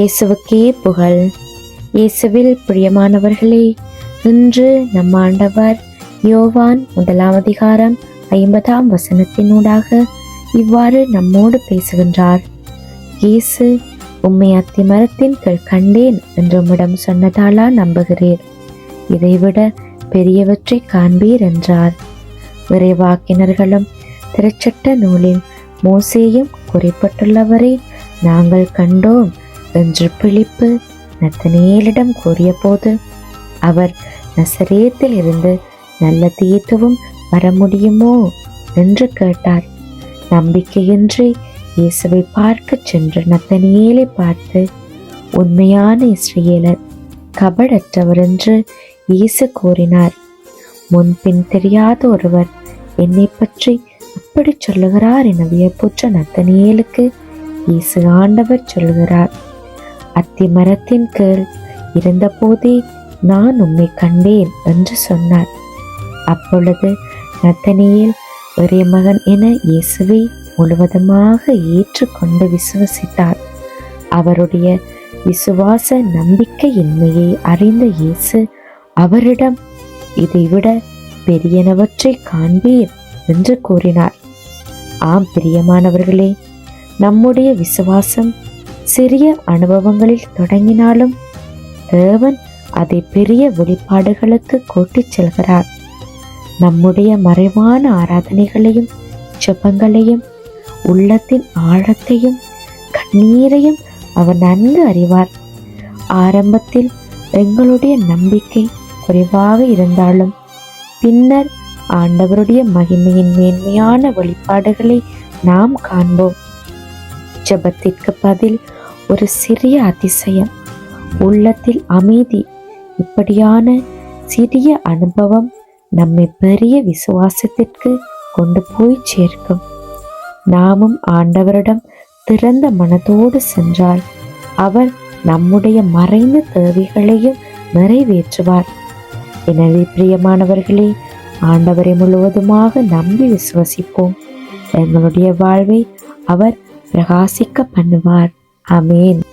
இயேசுவுக்கே புகழ். இயேசுவில் பிரியமானவர்களே இன்று நம் ஆண்டவர் யோவான் முதலாம் அதிகாரம் ஐம்பதாம் வசனத்தினூடாக இவ்வாறு நம்மோடு பேசுகின்றார். இயேசு உம்மை அத்திமரத்தின் கீழ் கண்டேன் என்று உம்மிடம் சொன்னதாலா நம்புகிறீர். இதைவிட பெரியவற்றை காண்பீர் என்றார். விரைவாக்கினர்களும் திருச்சட்ட நூலில் மோசேயும் குறிப்பிட்டுள்ளவரை நாங்கள் கண்டோம். என்று பிழிப்பு நத்தனேலிடம் கூறியபோது அவர் நசரேத்தில் இருந்து நல்ல தீர்த்தவும் வர முடியுமோ? என்று கேட்டார். நம்பிக்கையின்றி இயேசுவை பார்க்க சென்ற நத்தனியேலை பார்த்து உண்மையான இஸ்ரேலர் கபடற்றவர் என்று இயேசு கூறினார். முன்பின் தெரியாத ஒருவர் என்னை பற்றி அப்படி சொல்லுகிறார் என வியப்புற்ற நத்தனியேலுக்கு இயேசு ஆண்டவர் சொல்கிறார் அத்திமரத்தின் கீழ் இருந்தபோதே நான் உம்மை கண்டேன் என்று சொன்னார். அப்பொழுது நத்தனியில் ஒரே மகன் என இயேசுவை முழுவதுமாக ஏற்றுக்கொண்டு விசுவசித்தார். அவருடைய விசுவாச நம்பிக்கையின்மையை அறிந்த இயேசு அவரிடம் இதைவிட பெரியனவற்றை காண்பீர் என்று கூறினார். ஆம் பிரியமானவர்களே நம்முடைய விசுவாசம் சிறிய அனுபவங்களில் தொடங்கினாலும் தேவன் அதை பெரிய வெளிப்பாடுகளுக்கு கூட்டிச் செல்கிறார். நம்முடைய மறைவான ஆராதனைகளையும் செபங்களையும் உள்ளத்தின் ஆழத்தையும் கண்ணீரையும் அவர் நன்கு அறிவார். ஆரம்பத்தில் எங்களுடைய நம்பிக்கை குறைவாக இருந்தாலும் பின்னர் ஆண்டவருடைய மகிமையின் மேன்மையான வெளிப்பாடுகளை நாம் காண்போம். ஜபத்திற்கு பதில் ஒரு சிறிய அதிசயம். உள்ளத்தில் அமைதி இப்படியான சிறிய அனுபவம் நம்மை பெரிய விசுவாசத்திற்கு கொண்டு போய் சேர்க்கும். நாமும் ஆண்டவரிடம் திறந்த மனதோடு சென்றால் அவர் நம்முடைய மறைந்த தேவைகளையும் நிறைவேற்றுவார். எனவே பிரியமானவர்களே ஆண்டவரை முழுவதுமாக நம்பி விசுவசிப்போம். எங்களுடைய வாழ்வை அவர் பிரகாசிக்க பண்ணுவார். Amin.